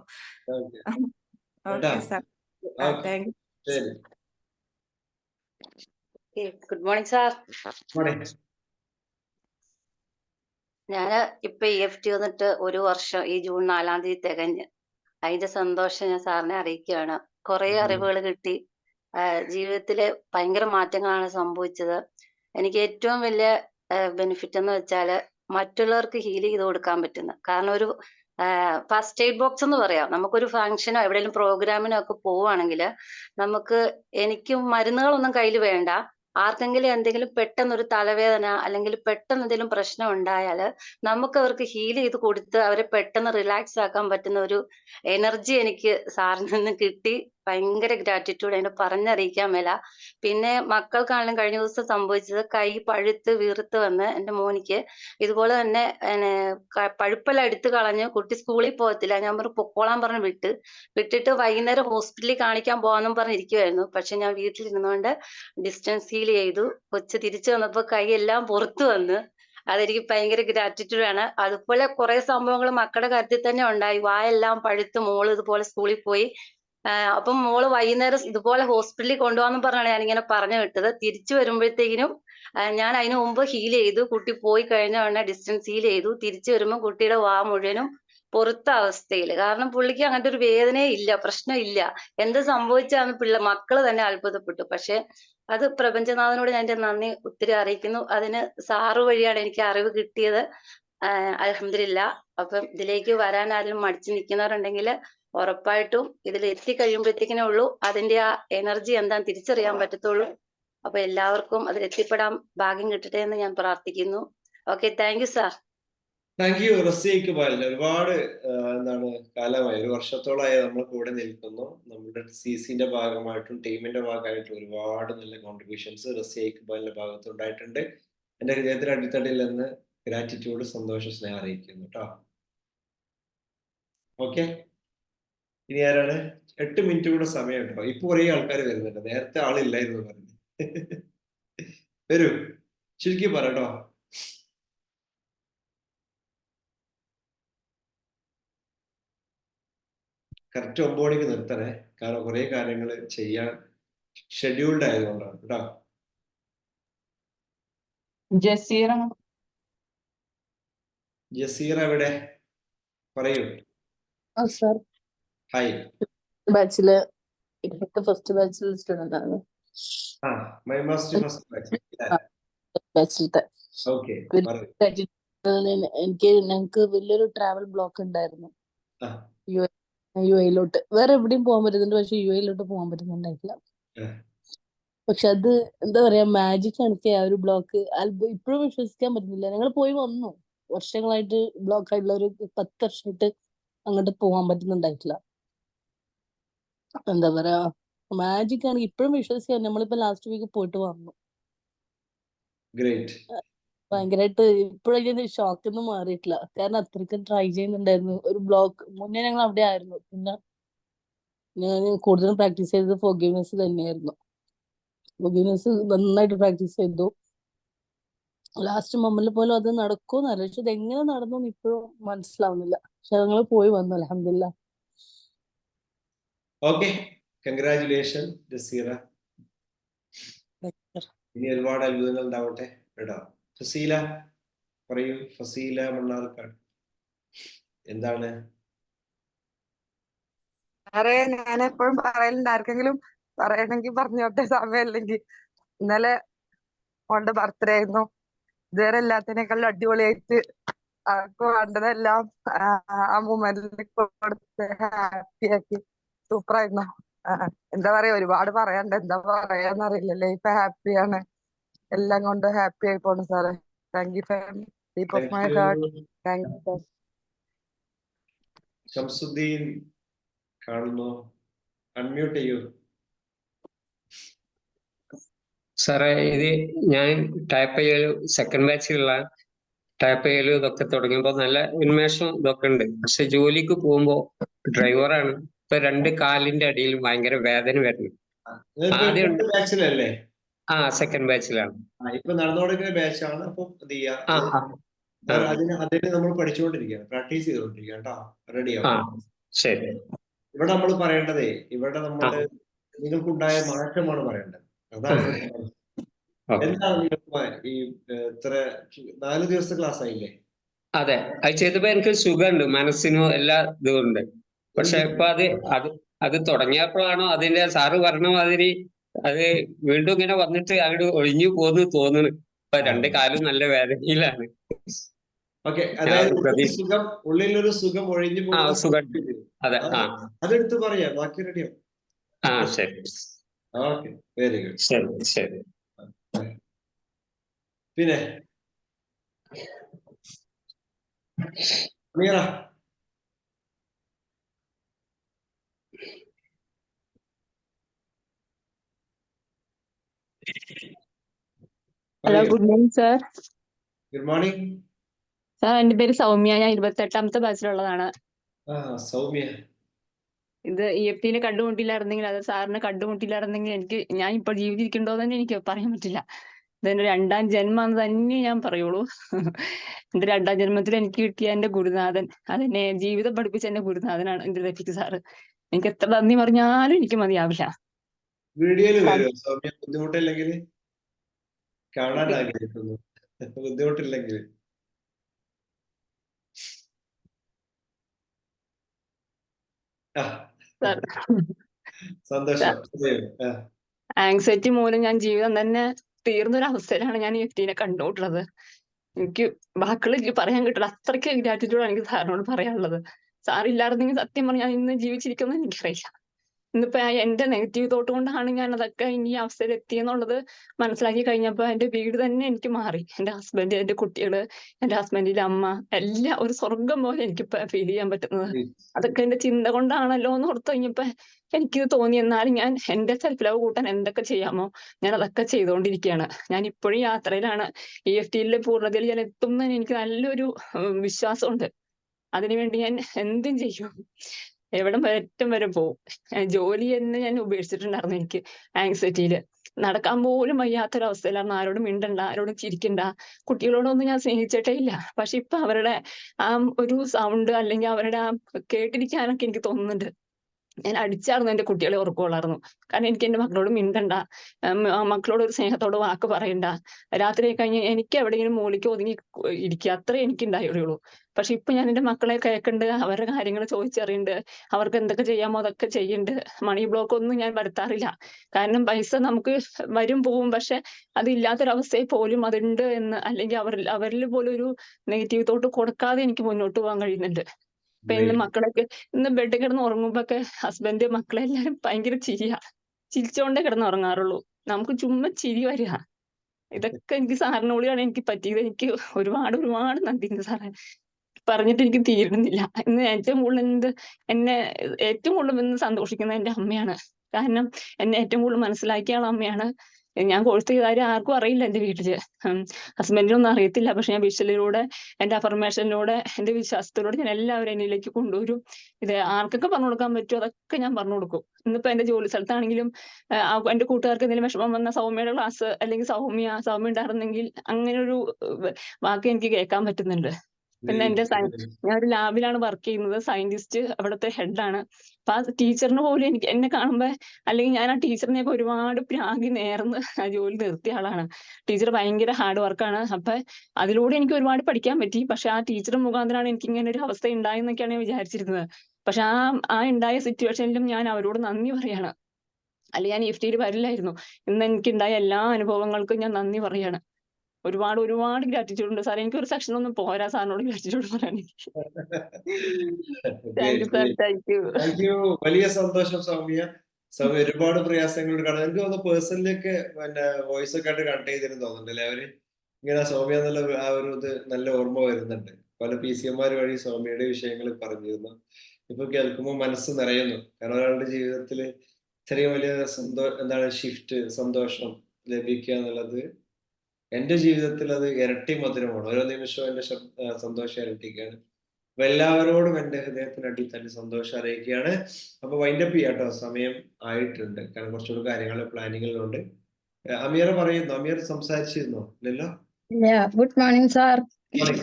Okay. Okay sir. Okay. Thank you. Good morning sir. ഞാൻ ഇപ്പൊ ഇ എഫ് ടി വന്നിട്ട് ഒരു വർഷം ഈ ജൂൺ നാലാം തീയതി തികഞ്ഞ്. അതിന്റെ സന്തോഷം ഞാൻ സാറിനെ അറിയിക്കുകയാണ്. കുറെ അറിവുകൾ കിട്ടി. ജീവിതത്തിൽ ജീവിതത്തിൽ ഭയങ്കര മാറ്റങ്ങളാണ് സംഭവിച്ചത്. എനിക്ക് ഏറ്റവും വലിയ ബെനിഫിറ്റ് എന്ന് വെച്ചാൽ മറ്റുള്ളവർക്ക് ഹീൽ ചെയ്ത് കൊടുക്കാൻ പറ്റുന്ന. കാരണം ഒരു ഫസ്റ്റ് എയ്ഡ് ബോക്സ് എന്ന് പറയാം. നമുക്കൊരു ഫംഗ്ഷനോ എവിടെയെങ്കിലും പ്രോഗ്രാമിനോ ഒക്കെ പോവുകയാണെങ്കിൽ നമുക്ക് എനിക്ക് മരുന്നുകളൊന്നും കയ്യിൽ വേണ്ട. ആർക്കെങ്കിലും എന്തെങ്കിലും പെട്ടെന്നൊരു തലവേദന അല്ലെങ്കിൽ പെട്ടെന്ന് എന്തെങ്കിലും പ്രശ്നം ഉണ്ടായാൽ നമുക്ക് അവർക്ക് ഹീൽ ചെയ്ത് കൊടുത്ത് അവരെ പെട്ടെന്ന് റിലാക്സ് ആക്കാൻ പറ്റുന്ന ഒരു എനർജി എനിക്ക് സാറിൽ നിന്ന് കിട്ടി. ഭയങ്കര ഗ്രാറ്റിറ്റ്യൂഡ് അതിനെ പറഞ്ഞറിയിക്കാൻ മേല. പിന്നെ മക്കൾക്കാണെങ്കിലും കഴിഞ്ഞ ദിവസം സംഭവിച്ചത് കൈ പഴുത്ത് വീർത്ത് വന്ന് എന്റെ മോനിക്ക് ഇതുപോലെ തന്നെ പഴുപ്പെല്ലാം എടുത്തു കളഞ്ഞ് കുട്ടി സ്കൂളിൽ പോകത്തില്ല. ഞാൻ പറഞ്ഞു പൊക്കോളാൻ പറഞ്ഞ് വിട്ട്. വിട്ടിട്ട് വൈകുന്നേരം ഹോസ്പിറ്റലിൽ കാണിക്കാൻ പോകാമെന്നും പറഞ്ഞിരിക്കുമായിരുന്നു പക്ഷെ ഞാൻ വീട്ടിലിരുന്നുകൊണ്ട് ഡിസ്റ്റൻസ് ഹീൽ ചെയ്തു. കൊച്ചു തിരിച്ചു വന്നപ്പോൾ കൈ എല്ലാം പുറത്തു വന്ന്. അതെനിക്ക് ഭയങ്കര ഗ്രാറ്റിറ്റ്യൂഡ് ആണ്. അതുപോലെ കുറെ സംഭവങ്ങൾ മക്കളുടെ കാര്യത്തിൽ തന്നെ ഉണ്ടായി. വായെല്ലാം പഴുത്ത് മോൾ ഇതുപോലെ സ്കൂളിൽ പോയി. അപ്പം മോൾ വൈകുന്നേരം ഇതുപോലെ ഹോസ്പിറ്റലിൽ കൊണ്ടുപോകാന്ന് പറഞ്ഞാണ് ഞാൻ ഇങ്ങനെ പറഞ്ഞു വിട്ടത്. തിരിച്ചു വരുമ്പോഴത്തേക്കിനും ഞാൻ അതിനു മുമ്പ് ഹീൽ ചെയ്തു. കുട്ടി പോയി കഴിഞ്ഞ ഉടനെ ഡിസ്റ്റൻസ് ഹീൽ ചെയ്തു. തിരിച്ചു വരുമ്പോൾ കുട്ടിയുടെ വാ മുഴുവനും പൊറുത്ത അവസ്ഥയിൽ കാരണം പുള്ളിക്ക് അങ്ങനത്തെ ഒരു വേദനയെ ഇല്ല പ്രശ്നം ഇല്ല. എന്ത് സംഭവിച്ചാന്ന് പിള്ള മക്കൾ തന്നെ അത്ഭുതപ്പെട്ടു. പക്ഷെ അത് പ്രപഞ്ചനാഥനോട് ഞാൻ എന്റെ നന്ദി ഒത്തിരി അറിയിക്കുന്നു. അതിന് സാറ് വഴിയാണ് എനിക്ക് അറിവ് കിട്ടിയത്. അലഹമില്ല അപ്പം ഇതിലേക്ക് വരാൻ ആരെങ്കിലും മടിച്ചു നിൽക്കുന്നവരുണ്ടെങ്കിൽ ഉറപ്പായിട്ടും ഇതിൽ എത്തിക്കഴിയുമ്പോഴത്തേക്കിനേ ഉള്ളൂ. അതിന്റെ ആ എനർജി എന്താന്ന് തിരിച്ചറിയാൻ പറ്റത്തുള്ളൂ. അപ്പൊ എല്ലാവർക്കും അതിൽ എത്തിപ്പെടാൻ ഭാഗ്യം കിട്ടട്ടെ എന്ന് ഞാൻ പ്രാർത്ഥിക്കുന്നു. Okay thank you sir. Thank you. റസിയക്ക് പാലിന് ഒരുപാട് എന്താണ് കാലമായി ഒരു വർഷത്തോളമായി നമ്മൾ കൂടെ നിൽക്കുന്നു. നമ്മുടെ സി സിന്റെ ഭാഗമായിട്ടും ടീമിന്റെ ഭാഗമായിട്ടും ഒരുപാട് നല്ല കോൺട്രിബ്യൂഷൻസ് റസിയക്ക് ഇക്ബാലിന്റെ ഭാഗത്തുണ്ടായിട്ടുണ്ട് എന്റെ ഹൃദയത്തിന് അടിത്തടിയിൽ നിന്ന് ഗ്രാറ്റിറ്റ്യൂഡ് സന്തോഷ സ്നേഹം അറിയിക്കുന്നു കേട്ടോ ഓക്കെ ഇനി ആരാണ്? എട്ട് മിനിറ്റ് കൂടെ സമയം കേട്ടോ ഇപ്പൊ കുറേ ആൾക്കാർ വരുന്നുണ്ട്. നേരത്തെ ആളില്ലായിരുന്നു പറഞ്ഞു വരൂ. ചുരുക്കി പറയട്ടോ കറക്റ്റ് ഒമ്പത് നിർത്തണേ. കാരണം കുറേ കാര്യങ്ങൾ ചെയ്യാൻ ഷെഡ്യൂൾഡ് ആയതുകൊണ്ടാണ് കേട്ടോ ജസീറ ജസീർ എവിടെ? പറയൂ. ഹായ് ബാച്ചിൽ ഫസ്റ്റ് ബാച്ചിൽ സ്റ്റുഡന്റ് ആണ്. ആ മൈ മാസ്റ്റർ ഫസ്റ്റ് ബാച്ച് ബാച്ചിലത്തെ എനിക്ക് ഞങ്ങക്ക് വലിയൊരു ട്രാവൽ ബ്ലോക്ക് ഉണ്ടായിരുന്നു. യു എയിലോട്ട് വേറെ എവിടെയും പോകാൻ പറ്റുന്നുണ്ട് പക്ഷെ യു എയിലോട്ട് പോകാൻ പറ്റുന്നുണ്ടായിട്ടില്ല. പക്ഷെ അത് എന്താ പറയാ മാജിക് ആണ് ആ ഒരു ബ്ലോക്ക് ഇപ്പോഴും വിശ്വസിക്കാൻ പറ്റുന്നില്ല. ഞങ്ങൾ പോയി വന്നു. വർഷങ്ങളായിട്ട് ബ്ലോക്ക് ആയിട്ടുള്ള ഒരു പത്ത് വർഷമായിട്ട് അങ്ങോട്ട് പോകാൻ പറ്റുന്നുണ്ടായിട്ടില്ല. എന്താ പറയാ മാജിക് ആണ് ഇപ്പോഴും വിശ്വസിക്കാൻ നമ്മളിപ്പോ ലാസ്റ്റ് വീക്ക് പോയിട്ട് വന്നു. ഭയങ്കരമായിട്ട് ഇപ്പോഴും ഷോക്ക് ഒന്നും മാറിയിട്ടില്ല. കാരണം അത്രയ്ക്കും ട്രൈ ചെയ്യുന്നുണ്ടായിരുന്നു. ഒരു ബ്ലോക്ക് മുന്നേ ഞങ്ങൾ അവിടെ ആയിരുന്നു. പിന്നെ ഞാൻ കൂടുതലും പ്രാക്ടീസ് ചെയ്തത് ഫോഗ്യൂനസ് തന്നെയായിരുന്നു. ഫോഗ്യൂനസ് നന്നായിട്ട് പ്രാക്ടീസ് ചെയ്തു. ലാസ്റ്റ് മൊമെന്റിൽ പോലും അത് നടക്കുമോ പക്ഷെ ഇത് എങ്ങനെ നടന്നു എന്ന് ഇപ്പോഴും മനസ്സിലാവുന്നില്ല. പക്ഷെ ഞങ്ങൾ പോയി വന്നു അലഹമില്ല ഓക്കെ. Congratulation Jazeera. ഇനി ഒരുപാട് അത്ഭുതങ്ങൾ ഉണ്ടാവട്ടെ. കേട്ടോ ഫസീല പറയൂ. ഫസീല മണ്ണാർക്കാട്. എന്താണ്? സാറേ ഞാൻ എപ്പോഴും പറയലുണ്ട്. ആർക്കെങ്കിലും പറയണെങ്കിൽ പറഞ്ഞോട്ടെ. സമയം അല്ലെങ്കിൽ ഇന്നലെ ഓണ്ട് ബർത്ത്ഡേ ആയിരുന്നു. ഇതുവരെ എല്ലാത്തിനേക്കാളും അടിപൊളിയായിട്ട് അവർക്ക് വേണ്ടതെല്ലാം ആ മൂമെന്റിൽ കൊടുത്ത് ഹാപ്പി ആക്കി. സൂപ്പർ ആയിരുന്നു എന്താ പറയാ ഒരുപാട് പറയാണ്ട് എന്താ പറയാന്ന് പറയാന്നറിയില്ലല്ലേ ഇപ്പൊ ഹാപ്പിയാണ് എല്ലാം കൊണ്ട് ഹാപ്പി ആയി പോണു സാറേ. Thank you deep of my heart thank you sir Shamsuddin കാണുന്നു. അൺമ്യൂട്ട് ചെയ്യൂ. സാറേ ഇത് ഞാൻ ടൈപ്പ് ചെയ്യലും സെക്കൻഡ് ബാച്ചിലുള്ള ടൈപ്പ് ചെയ്യലും ഇതൊക്കെ തുടങ്ങിയപ്പോ നല്ല ഉന്മേഷം ഇതൊക്കെ ഉണ്ട്. പക്ഷെ ജോലിക്ക് പോകുമ്പോ ഡ്രൈവറാണ് ഇപ്പൊ രണ്ട് കാലിന്റെ അടിയിൽ ഭയങ്കര വേദന വരുന്നു. ആദ്യം- ആ സെക്കൻഡ് ബാച്ചിലാണ് ആ, ഇപ്പൊ നടന്നുകൊണ്ടിരിക്കുന്ന ബാച്ചാണ് അപ്പൊ എന്ത് ചെയ്യാ? ആ അത് ആ, അത് അതിന് അതിന് നമ്മൾ പഠിച്ചുകൊണ്ടിരിക്കുകയാണ്. പ്രാക്ടീസ് ചെയ്തുകൊണ്ടിരിക്കുക കേട്ടോ. റെഡി ആ ആവും ശരി. ഇവിടെ നമ്മൾ പറയേണ്ടതേ ഇവിടെ നമ്മുടെ നിങ്ങൾക്കുണ്ടായ മാറ്റമാണ് പറയേണ്ടത്. അതാണ് എന്താണ് ഈ ഇത്ര നാല് ദിവസത്തെ ക്ലാസ് ആയില്ലേ അതെ. അത് ചെയ്തപ്പോ എനിക്ക് സുഖമുണ്ട്. മനസ്സിനും എല്ലാ ഇതും ഉണ്ട്. പക്ഷെ ഇപ്പൊ അത് അത് അത് തുടങ്ങിയപ്പോഴാണോ അതിന്റെ സാറ് പറഞ്ഞ മാതിരി അത് വീണ്ടും ഇങ്ങനെ വന്നിട്ട് അങ്ങോട്ട് ഒഴിഞ്ഞു പോന്ന് തോന്നുന്നു ഇപ്പൊ രണ്ട് കാലും നല്ല വേദനയിലാണ്. സുഖം ഉള്ളിലൊരു സുഖം ഒഴിഞ്ഞു സുഖം. അതെ ആ. അതെടുത്ത് പറയാം. ബാക്കി ആ ശരി. ഓക്കെ. Very good. ശരി ശരി. പിന്നെ? Hello good morning sir good morning sir എന്റെ പേര് സൗമ്യ. ഞാൻ ഇരുപത്തെട്ടാമത്തെ ബാച്ചിലുള്ളതാണ് ബസ്സിലുള്ളതാണ് സൗമ്യ. ഇത് ഇ എഫ് ടിനെ കണ്ടുമുട്ടില്ലായിരുന്നെങ്കിൽ അത് സാറിനെ കണ്ടുമുട്ടില്ലായിരുന്നെങ്കിൽ എനിക്ക് ഞാൻ ഇപ്പോൾ ജീവിച്ചിരിക്കണ്ടോ എന്ന് എനിക്ക് പറയാൻ പറ്റില്ല. ഇതെന്റെ രണ്ടാം ജന്മം തന്നെ ഞാൻ പറയുള്ളൂ. എന്റെ രണ്ടാം ജന്മത്തിൽ എനിക്ക് കിട്ടിയ എന്റെ ഗുരുനാഥൻ അതെന്നെ ജീവിതം പഠിപ്പിച്ച എന്റെ ഗുരുനാഥനാണ് എന്റെ റഫീഖ് സാറ്. എനിക്ക് എത്ര നന്ദി പറഞ്ഞാലും എനിക്ക് മതിയാവില്ല. വീഡിയോയിൽ വരുമോ സൗമ്യ ബുദ്ധിമുട്ടില്ലെങ്കിൽ കാണാൻ ആഗ്രഹിക്കുന്നു. ബുദ്ധിമുട്ടില്ലെങ്കിൽ. ആ. സാർ. സന്തോഷം. ആങ്സൈറ്റി മൂലം ഞാൻ ജീവിതം തന്നെ തീർന്നൊരു അവസ്ഥയിലാണ് ഞാൻ ഈ വ്യക്തിനെ കണ്ടുകൊണ്ടുള്ളത് എനിക്ക് വാക്കുകൾ എനിക്ക് പറയാൻ കിട്ടില്ല അത്രയ്ക്ക് ഗ്രാറ്റിറ്റ്യൂഡാണ് എനിക്ക് സാറിനോട് പറയാനുള്ളത്. സാർ ഇല്ലായിരുന്നെങ്കിൽ സത്യം പറഞ്ഞാൽ ഇന്ന് ജീവിച്ചിരിക്കുമെന്ന് എനിക്കറിയില്ല. ഇന്നിപ്പോ എന്റെ നെഗറ്റീവ് തോട്ട് കൊണ്ടാണ് ഞാൻ അതൊക്കെ ഇനി അവസ്ഥയിൽ എത്തിയെന്നുള്ളത് മനസ്സിലാക്കി കഴിഞ്ഞപ്പോ എന്റെ വീട് തന്നെ എനിക്ക് മാറി. എന്റെ ഹസ്ബൻഡ് എന്റെ കുട്ടികൾ എന്റെ ഹസ്ബൻഡിന്റെ അമ്മ എല്ലാം ഒരു സ്വർഗം പോലെ എനിക്ക് ഫീൽ ചെയ്യാൻ പറ്റുന്നത്. അതൊക്കെ എന്റെ ചിന്ത കൊണ്ടാണല്ലോ എന്ന് ഓർത്ത് കഴിഞ്ഞപ്പോ എനിക്കിത് തോന്നി എന്നാലും ഞാൻ എന്റെ സെൽഫ് ലവ് കൂട്ടാൻ എന്തൊക്കെ ചെയ്യാമോ ഞാൻ അതൊക്കെ ചെയ്തുകൊണ്ടിരിക്കുകയാണ് ഞാൻ ഇപ്പോഴും യാത്രയിലാണ്. ഇ എഫ് ടിയിലെ പൂർണതയിൽ ഞാൻ എത്തുന്നതിന് എനിക്ക് നല്ലൊരു വിശ്വാസമുണ്ട്. അതിനുവേണ്ടി ഞാൻ എന്തും ചെയ്യും. എവിടം അറ്റം വരെ പോകും ജോലി എന്ന് ഞാൻ ഉപേക്ഷിച്ചിട്ടുണ്ടായിരുന്നു എനിക്ക് ആങ്സൈറ്റിയിൽ നടക്കാൻ പോലും വയ്യാത്തൊരവസ്ഥയിലായിരുന്നു. ആരോടും മിണ്ടണ്ട ആരോടും ചിരിക്കണ്ട. കുട്ടികളോടൊന്നും ഞാൻ സ്നേഹിച്ചിട്ടേ ഇല്ല. പക്ഷെ ഇപ്പൊ അവരുടെ ആ ഒരു സൗണ്ട് അല്ലെങ്കിൽ അവരുടെ ആ കേട്ടിരിക്കാനൊക്കെ എനിക്ക് തോന്നുന്നുണ്ട്. ഞാൻ അടിച്ചായിരുന്നു എന്റെ കുട്ടികളെ ഉറക്കുകൊള്ളായിരുന്നു കാരണം എനിക്ക് എന്റെ മക്കളോട് മിണ്ടണ്ട. മക്കളോട് ഒരു സ്നേഹത്തോട് വാക്ക് പറയണ്ട. രാത്രി കഴിഞ്ഞ് എനിക്ക് എവിടെയെങ്കിലും മൂളിക്ക് ഒതുങ്ങി ഇരിക്ക ഇരിക്കുക. അത്രേ എനിക്ക് ഉണ്ടായുള്ളൂ. പക്ഷെ ഇപ്പൊ ഞാൻ എന്റെ മക്കളെ കേൾക്കണ്ട് അവരുടെ കാര്യങ്ങൾ ചോദിച്ചറിയണ്ട് അവർക്ക് എന്തൊക്കെ ചെയ്യാമോ അതൊക്കെ ചെയ്യുന്നുണ്ട്. മണി ബ്ലോക്ക് ഒന്നും ഞാൻ വരുത്താറില്ല. കാരണം പൈസ നമുക്ക് വരും പോവും. പക്ഷെ അതില്ലാത്തൊരവസ്ഥയിൽ പോലും അതുണ്ട് എന്ന് അല്ലെങ്കിൽ അവർ അവരിൽ പോലും ഒരു നെഗറ്റീവ് തോട്ട് കൊടുക്കാതെ എനിക്ക് മുന്നോട്ട് പോകാൻ കഴിയുന്നുണ്ട്. ഇന്ന് മക്കളൊക്കെ ഇന്ന് ബെഡ് കിടന്ന് ഉറങ്ങുമ്പോ ഒക്കെ ഹസ്ബൻഡ് മക്കളെ എല്ലാരും ഭയങ്കര ചിരിയാ. ചിരിച്ചോണ്ടേ കിടന്ന് ഉറങ്ങാറുള്ളൂ. നമുക്ക് ചുമ്മാ ചിരി വരിക. ഇതൊക്കെ എനിക്ക് സാറിന് കൂടിയാണ് എനിക്ക് പറ്റിയത്. എനിക്ക് ഒരുപാട് ഒരുപാട് നന്ദിയുണ്ട് സാറേ. പറഞ്ഞിട്ട് എനിക്ക് തീരുന്നില്ല. ഇന്ന് ഏറ്റവും കൂടുതൽ എന്ത് എന്നെ ഏറ്റവും കൂടുതൽ ഇന്ന് സന്തോഷിക്കുന്നത് എന്റെ അമ്മയാണ്. കാരണം എന്നെ ഏറ്റവും കൂടുതൽ മനസ്സിലാക്കിയ ആൾ അമ്മയാണ്. ഞാൻ ചെയ്ത കാര്യം ആർക്കും അറിയില്ല എന്റെ വീട്ടിൽ ഹസ്ബൻഡിനൊന്നും അറിയത്തില്ല. പക്ഷെ ഞാൻ വിഷലിലൂടെ എന്റെ അഫർമേഷനിലൂടെ എന്റെ വിശ്വാസത്തിലൂടെ ഞാൻ എല്ലാവരും എന്നിലേക്ക് കൊണ്ടുവരും. ഇത് ആർക്കൊക്കെ പറഞ്ഞു കൊടുക്കാൻ പറ്റുമോ അതൊക്കെ ഞാൻ പറഞ്ഞു കൊടുക്കും. ഇന്നിപ്പോ എന്റെ ജോലി സ്ഥലത്താണെങ്കിലും എന്റെ കൂട്ടുകാർക്ക് എന്തെങ്കിലും വിഷമം വന്ന സൗമ്യയുടെ ക്ലാസ് അല്ലെങ്കിൽ സൗമ്യ സൗമ്യ ഉണ്ടായിരുന്നെങ്കിൽ അങ്ങനെ ഒരു വാക്ക് എനിക്ക് കേൾക്കാൻ പറ്റുന്നുണ്ട്. പിന്നെ എന്റെ ഞാൻ ഒരു ലാബിലാണ് വർക്ക് ചെയ്യുന്നത്. സയന്റിസ്റ്റ് അവിടുത്തെ ഹെഡാണ്. അപ്പൊ ആ ടീച്ചറിന് പോലും എനിക്ക് എന്നെ കാണുമ്പോ അല്ലെങ്കിൽ ഞാൻ ആ ടീച്ചറിനെ ഒരുപാട് പ്രാഗി നേർന്ന് ആ ജോലി നിർത്തിയ ആളാണ്. ടീച്ചർ ഭയങ്കര ഹാർഡ് വർക്കാണ്. അപ്പൊ അതിലൂടെ എനിക്ക് ഒരുപാട് പഠിക്കാൻ പറ്റി. പക്ഷെ ആ ടീച്ചർ മുഖാന്തരമാണ് എനിക്ക് ഇങ്ങനെ ഒരു അവസ്ഥ ഉണ്ടായെന്നൊക്കെയാണ് ഞാൻ വിചാരിച്ചിരുന്നത്. പക്ഷെ ആ ആ ഉണ്ടായ സിറ്റുവേഷനിലും ഞാൻ അവരോട് നന്ദി പറയാണ്. അല്ലെങ്കിൽ ഞാൻ ഇഫ്റ്റിയിൽ വരില്ലായിരുന്നു. ഇന്ന് എനിക്ക് ഉണ്ടായ എല്ലാ അനുഭവങ്ങൾക്കും ഞാൻ നന്ദി പറയാണ്. ഒരുപാട് ഒരുപാട് ഗ്രാറ്റിറ്റ്യൂഡ് ഉണ്ട്. സാർ എനിക്ക് ഒരു സെക്ഷൻ ഒന്നും പോരാ. സാറിനോട് ഗ്രാറ്റിറ്റ്യൂഡ് പറയാൻ. Thank you thank you thank you വലിയ സന്തോഷം സൗമ്യ. സൗമ്യ ഒരുപാട് പ്രയാസങ്ങൾ കാണാം. എനിക്ക് തോന്നുന്നു പേഴ്സണലിയൊക്കെ പിന്നെ വോയിസ് ഒക്കെ ആയിട്ട് കണക്ട് ചെയ്തിരുന്നു തോന്നുന്നുണ്ടല്ലേ അവർ? ഇങ്ങനെ സൗമ്യ എന്നുള്ള ആ ഒരു ഇത് നല്ല ഓർമ്മ വരുന്നുണ്ട്. പല പി സി എമാർ വഴി സൗമ്യയുടെ വിഷയങ്ങൾ പറഞ്ഞിരുന്നു. ഇപ്പൊ കേൾക്കുമ്പോൾ മനസ്സ് നിറയുന്നു. കാരണം ഒരാളുടെ ജീവിതത്തിൽ ഇത്രയും വലിയ സന്തോഷം എന്താണ് ഷിഫ്റ്റ് സന്തോഷം ലഭിക്കുക എന്നുള്ളത് എന്റെ ജീവിതത്തിൽ അത് ഇരട്ടി മധുരമാണ്. ഓരോ നിമിഷവും ആ, സന്തോഷം ഇരട്ടിക്കുകയാണ്. അപ്പൊ എല്ലാവരോടും എന്റെ ഹൃദയത്തിനടി തന്നെ സന്തോഷം അറിയിക്കുകയാണ്. അപ്പൊ വൈൻഡപ്പ് ചെയ്യാട്ടോ സമയം ആയിട്ടുണ്ട്. കാരണം കുറച്ചുകൂടി കാര്യങ്ങൾ പ്ലാനിങ്ങിലുണ്ട് അമീർ പറയുന്നു അമീർ സംസാരിച്ചിരുന്നോ? ഇല്ലല്ലോ? ഗുഡ് മോർണിംഗ് സാർ ാണ്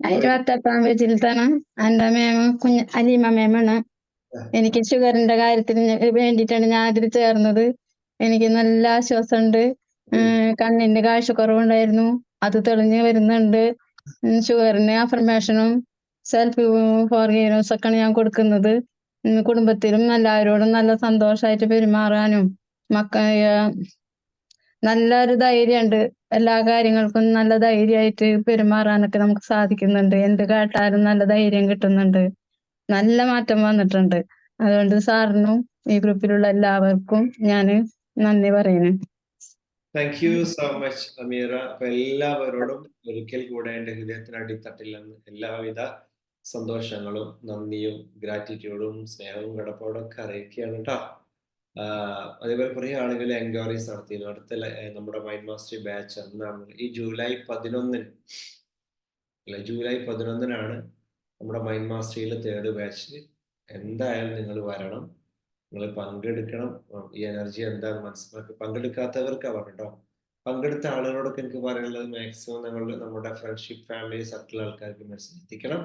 ഞാൻ ഇരുപത്തെട്ടാം പേജിൽ തന്നെ എന്റെ മേമ കുഞ്ഞ് അലീമ മേമാണ് എനിക്ക് ഷുഗറിന്റെ കാര്യത്തിന് വേണ്ടിയിട്ടാണ് ഞാൻ അതിൽ ചേർന്നത്. എനിക്ക് നല്ല ആശ്വാസമുണ്ട്. ഉം, കാഴ്ച കുറവുണ്ടായിരുന്നു അത് തെളിഞ്ഞു വരുന്നുണ്ട്. ഷുഗറിന് അഫർമേഷനും സെൽഫ് ഫോർഗീവ്നെസ് ഒക്കെയാണ് ഞാൻ കൊടുക്കുന്നത്. കുടുംബത്തിലും എല്ലാവരോടും നല്ല സന്തോഷമായിട്ട് പെരുമാറാനും മക്ക നല്ലൊരു ധൈര്യമുണ്ട് എല്ലാ കാര്യങ്ങൾക്കും നല്ല ധൈര്യമായിട്ട് പെരുമാറാനൊക്കെ നമുക്ക് സാധിക്കുന്നുണ്ട്. എന്ത് കേട്ടാലും നല്ല ധൈര്യം കിട്ടുന്നുണ്ട്. നല്ല മാറ്റം വന്നിട്ടുണ്ട്. അതുകൊണ്ട് സാറിനും ഈ ഗ്രൂപ്പിലുള്ള എല്ലാവർക്കും ഞാൻ നന്ദി പറയുന്നു. Thank you so much Ameera അപ്പൊ എല്ലാവരോടും ഒരിക്കൽ കൂടെ എന്റെ ഹൃദയത്തിന് അടിത്തട്ടിൽ എല്ലാവിധ സന്തോഷങ്ങളും നന്ദിയും ഗ്രാറ്റിറ്റ്യൂഡും സ്നേഹവും കടപ്പാടും ഒക്കെ അറിയിക്കുകയാണ് കേട്ടോ അതേപോലെ കുറെ ആളുകൾ എൻക്വയറീസ് നടത്തിയിരുന്നു. അടുത്ത നമ്മുടെ മൈൻഡ് മാസ്റ്ററി ബാച്ച് എന്നാണ് ഈ ജൂലൈ പതിനൊന്നിന് അല്ല ജൂലൈ പതിനൊന്നിനാണ് നമ്മുടെ മൈൻഡ് മാസ്റ്ററിയിലെ തേർഡ് ബാച്ച് എന്തായാലും നിങ്ങൾ വരണം. നിങ്ങൾ പങ്കെടുക്കണം. ഈ എനർജി എന്താണ്? മനസ്സിലാക്കി. പങ്കെടുക്കാത്തവർക്ക് അവർ കേട്ടോ പങ്കെടുത്ത ആളുകളോടൊക്കെ എനിക്ക് പറയാനുള്ളത് മാക്സിമം നിങ്ങൾ നമ്മുടെ ഫ്രണ്ട്ഷിപ്പ് ഫാമിലി സർക്കിൾ ആൾക്കാർക്ക് മെസ്സേജ് എത്തിക്കണം.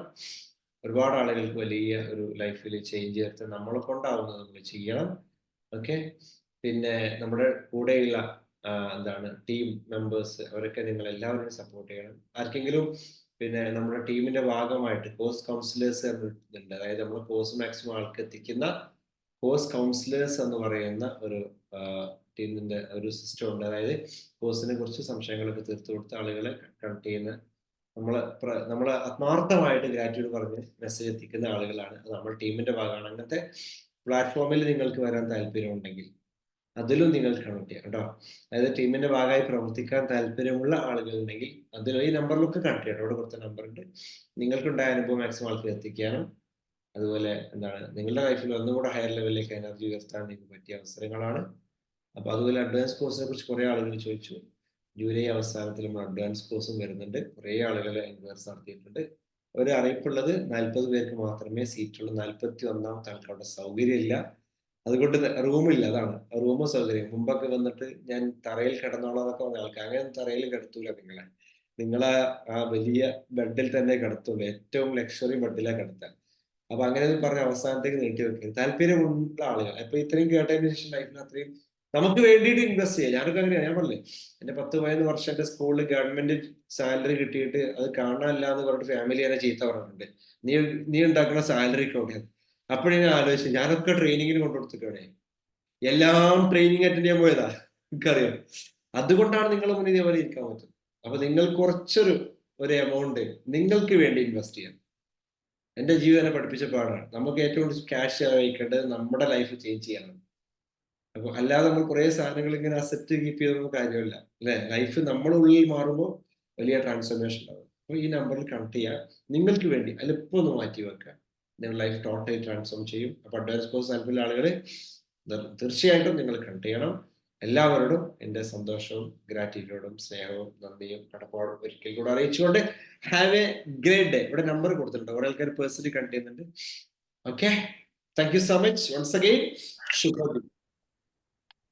ഒരുപാട് ആളുകൾക്ക് വലിയ ഒരു ലൈഫിൽ ചേഞ്ച് ചേർത്ത് നമ്മളെ കൊണ്ടാവുന്നത് നമ്മൾ ചെയ്യണം. ഓക്കെ പിന്നെ നമ്മുടെ കൂടെയുള്ള എന്താണ് ടീം മെമ്പേഴ്സ് അവരൊക്കെ നിങ്ങൾ എല്ലാവരും സപ്പോർട്ട് ചെയ്യണം. ആർക്കെങ്കിലും പിന്നെ നമ്മുടെ ടീമിന്റെ ഭാഗമായിട്ട് കോഴ്സ് കൗൺസിലേഴ്സ് എന്നുണ്ട് അതായത് നമ്മൾ കോഴ്സ് മാക്സിമം ആൾക്ക് എത്തിക്കുന്ന കോഴ്സ് കൗൺസിലേഴ്സ് എന്ന് പറയുന്ന ഒരു ടീമിന്റെ ഒരു സിസ്റ്റം ഉണ്ട്. അതായത് കോഴ്സിനെ കുറിച്ച് സംശയങ്ങളൊക്കെ തീർത്തു കൊടുത്ത ആളുകളെ കണക്ട് ചെയ്യുന്ന നമ്മളെ നമ്മളെ ആത്മാർത്ഥമായിട്ട് ഗ്രാറ്റ്യൂഡ് പറഞ്ഞ് മെസ്സേജ് എത്തിക്കുന്ന ആളുകളാണ്. അത് നമ്മുടെ ടീമിന്റെ ഭാഗമാണ്. അങ്ങനത്തെ പ്ലാറ്റ്ഫോമിൽ നിങ്ങൾക്ക് വരാൻ താല്പര്യമുണ്ടെങ്കിൽ അതിലും നിങ്ങൾ കണക്ട് ചെയ്യാം കേട്ടോ. അതായത് ടീമിന്റെ ഭാഗമായി പ്രവർത്തിക്കാൻ താല്പര്യമുള്ള ആളുകൾ ഉണ്ടെങ്കിൽ അതിൽ ഈ നമ്പറിലൊക്കെ കണക്ട് ചെയ്യണം. അവിടെ കൊടുത്ത നമ്പർ ഉണ്ട്. നിങ്ങൾക്കുണ്ടായ അനുഭവം മാക്സിമം ആൾക്ക് എത്തിക്കാനും അതുപോലെ എന്താണ് നിങ്ങളുടെ ലൈഫിൽ ഒന്നുകൂടെ ഹയർ ലെവലിലേക്ക് എനർജി ഉയർത്താൻ നിങ്ങൾക്ക് പറ്റിയ അവസരങ്ങളാണ്. അപ്പൊ അതുപോലെ അഡ്വാൻസ് കോഴ്സിനെ കുറിച്ച് കുറെ ആളുകൾ ചോദിച്ചു. ജൂലൈ അവസാനത്തിൽ നമ്മൾ അഡ്വാൻസ് കോഴ്സും വരുന്നുണ്ട്. കുറേ ആളുകൾ എൻക്വയർസ് നടത്തിയിട്ടുണ്ട്. ഒരു അറിയിപ്പുള്ളത് നാൽപ്പത് പേർക്ക് മാത്രമേ സീറ്റുള്ളൂ നാൽപ്പത്തി ഒന്നാമത്തെ ആൾക്ക് അവിടെ സൗകര്യമില്ല അതുകൊണ്ട് റൂമില്ല അതാണ്. റൂമ് സൗകര്യം. മുമ്പൊക്കെ വന്നിട്ട് ഞാൻ തറയിൽ കിടന്നോളാം എന്നൊക്കെ പറഞ്ഞ ആൾക്കാർ അങ്ങനെ തറയിൽ കിടത്തൂല നിങ്ങളെ. നിങ്ങളെ ആ വലിയ ബെഡിൽ തന്നെ കിടത്തുള്ളൂ. ഏറ്റവും ലക്ഷറി ബെഡിലാണ് കിടത്താൻ അപ്പൊ അങ്ങനെ പറഞ്ഞ അവസാനത്തേക്ക് നീട്ടി വെക്കരുത് താല്പര്യമുള്ള ആളുകൾ അപ്പൊ ഇത്രയും കേട്ടതിന് ശേഷം ലൈഫിൽ അത്രയും നമുക്ക് വേണ്ടിയിട്ട് ഇൻവെസ്റ്റ് ചെയ്യാം. ഞാനൊക്കെ അങ്ങനെയാണ് ഞാൻ പറഞ്ഞില്ലേ എന്റെ പത്ത് പതിനൊന്ന് വർഷം എന്റെ സ്കൂളിൽ ഗവൺമെന്റ് സാലറി കിട്ടിയിട്ട് അത് കാണാനില്ല എന്ന് പറഞ്ഞിട്ട് ഫാമിലി എന്നെ ചീത്ത പറഞ്ഞിട്ടുണ്ട്. നീ നീ ഉണ്ടാക്കുന്ന സാലറി ഒക്കെ അപ്പോഴേ ഞാൻ ആലോചിച്ചു ഞാനൊക്കെ ട്രെയിനിങ്ങിന് കൊണ്ടുകൊടുത്തിട്ടാണ് എല്ലാം ട്രെയിനിങ് അറ്റൻഡ് ചെയ്യാൻ പോയതാ. എനിക്കറിയാം. അതുകൊണ്ടാണ് നിങ്ങൾ മുന്നിൽ ഇതേപോലെ ഇരിക്കാൻ പറ്റുന്നത്. അപ്പൊ നിങ്ങൾ കുറച്ചൊരു ഒരു എമൗണ്ട് നിങ്ങൾക്ക് വേണ്ടി ഇൻവെസ്റ്റ് ചെയ്യാം. എന്റെ ജീവിതനെ പഠിപ്പിച്ച പാടാണ്. നമുക്ക് ഏറ്റവും കൂടുതൽ ക്യാഷ് ചെലവഴിക്കേണ്ടത് നമ്മുടെ ലൈഫ് ചേഞ്ച് ചെയ്യണം അപ്പൊ അല്ലാതെ നമ്മൾ കുറെ സാധനങ്ങൾ ഇങ്ങനെ അസറ്റ് കീപ്പ് ചെയ്തൊന്നും കാര്യമില്ല അല്ലെ? ലൈഫ് നമ്മുടെ ഉള്ളിൽ മാറുമ്പോൾ വലിയ ട്രാൻസ്ഫോർമേഷൻ ഉണ്ടാവും. അപ്പൊ ഈ നമ്പറിൽ കണക്ട് ചെയ്യുക നിങ്ങൾക്ക് വേണ്ടി ഒന്ന് മാറ്റി വെക്കുക. നിങ്ങളുടെ ലൈഫ് ടോട്ടലി ട്രാൻസ്ഫോം ചെയ്യും. അപ്പൊ അഡ്വാൻസ് കോഴ്സ് താല്പര്യമുള്ള ആളുകൾ തീർച്ചയായിട്ടും നിങ്ങൾ കണക്ട് ചെയ്യണം. എല്ലാവരോടും എന്റെ സന്തോഷവും ഗ്രാറ്റിറ്റ്യൂഡും സ്നേഹവും നന്ദിയും കടപ്പാടും ഒരിക്കൽ കൂടെ അറിയിച്ചുകൊണ്ട് ഹാവ് എ ഗ്രേറ്റ് ഡേ ഇവിടെ നമ്പർ കൊടുത്തിട്ടുണ്ട്. കുറെ ആൾക്കാർ പേഴ്സണലി കണ്ട് ചെയ്യുന്നുണ്ട്. Okay thank you so much once again ശുഭദിനം